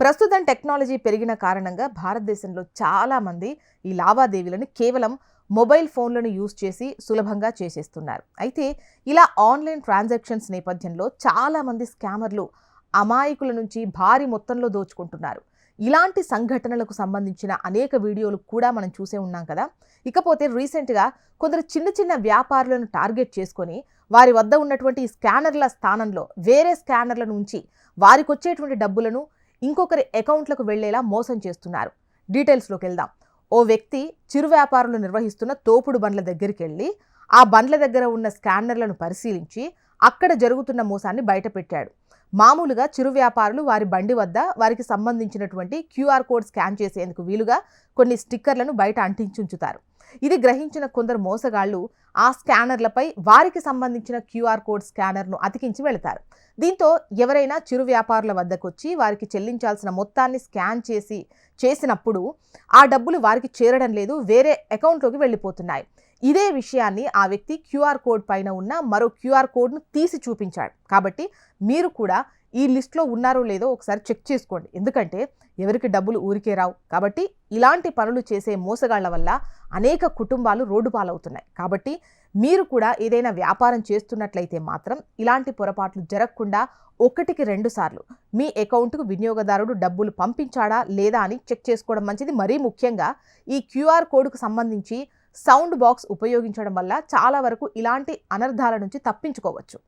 ప్రస్తుతం టెక్నాలజీ పెరిగిన కారణంగా భారతదేశంలో చాలామంది ఈ లావాదేవీలను కేవలం మొబైల్ ఫోన్లను యూజ్ చేసి సులభంగా చేసేస్తున్నారు. అయితే ఇలా ఆన్లైన్ ట్రాన్సాక్షన్స్ నేపథ్యంలో చాలామంది స్కామర్లు అమాయకుల నుంచి భారీ మొత్తంలో దోచుకుంటున్నారు. ఇలాంటి సంఘటనలకు సంబంధించిన అనేక వీడియోలు కూడా మనం చూసే ఉన్నాం కదా. ఇకపోతే రీసెంట్గా కొందరు చిన్న చిన్న వ్యాపారులను టార్గెట్ చేసుకొని వారి వద్ద ఉన్నటువంటి స్కానర్ల స్థానంలో వేరే స్కానర్లను ఉంచి వారికి వచ్చేటువంటి డబ్బులను ఇంకొకరి అకౌంట్లకు వెళ్ళేలా మోసం చేస్తున్నారు. డీటెయిల్స్లోకి వెళ్దాం. ఓ వ్యక్తి చిరు వ్యాపారులు నిర్వహిస్తున్న తోపుడు బండ్ల దగ్గరికి వెళ్ళి ఆ బండ్ల దగ్గర ఉన్న స్కానర్లను పరిశీలించి అక్కడ జరుగుతున్న మోసాన్ని బయటపెట్టాడు. మామూలుగా చిరు వ్యాపారులు వారి బండి వద్ద వారికి సంబంధించినటువంటి క్యూఆర్ కోడ్ స్కాన్ చేసేందుకు వీలుగా కొన్ని స్టిక్కర్లను బయట అంటించుంచుతారు. ఇది గ్రహించిన కొందరు మోసగాళ్ళు ఆ స్కానర్లపై వారికి సంబంధించిన క్యూఆర్ కోడ్ స్కానర్ను అతికించి వెళతారు. దీంతో ఎవరైనా చిరు వ్యాపారుల వద్దకు వచ్చి వారికి చెల్లించాల్సిన మొత్తాన్ని స్కాన్ చేసి చేసినప్పుడు ఆ డబ్బులు వారికి చేరడం లేదు వేరే అకౌంట్లోకి వెళ్ళిపోతున్నాయి. ఇదే విషయాన్ని ఆ వ్యక్తి క్యూఆర్ కోడ్ పైన ఉన్న మరో క్యూఆర్ కోడ్ను తీసి చూపించాడు. కాబట్టి మీరు కూడా ఈ లిస్ట్లో ఉన్నారో లేదో ఒకసారి చెక్ చేసుకోండి. ఎందుకంటే ఎవరికి డబ్బులు ఊరికే రావు. కాబట్టి ఇలాంటి పనులు చేసే మోసగాళ్ళ వల్ల అనేక కుటుంబాలు రోడ్డు పాలవుతున్నాయి. కాబట్టి మీరు కూడా ఏదైనా వ్యాపారం చేస్తున్నట్లయితే మాత్రం ఇలాంటి పొరపాట్లు జరగకుండా ఒకటికి రెండు సార్లు మీ అకౌంట్కు వినియోగదారుడు డబ్బులు పంపించాడా లేదా అని చెక్ చేసుకోవడం మంచిది. మరీ ముఖ్యంగా ఈ క్యూఆర్ కోడ్కు సంబంధించి సౌండ్ బాక్స్ ఉపయోగించడం వల్ల చాలా వరకు ఇలాంటి అనర్థాల నుంచి తప్పించుకోవచ్చు.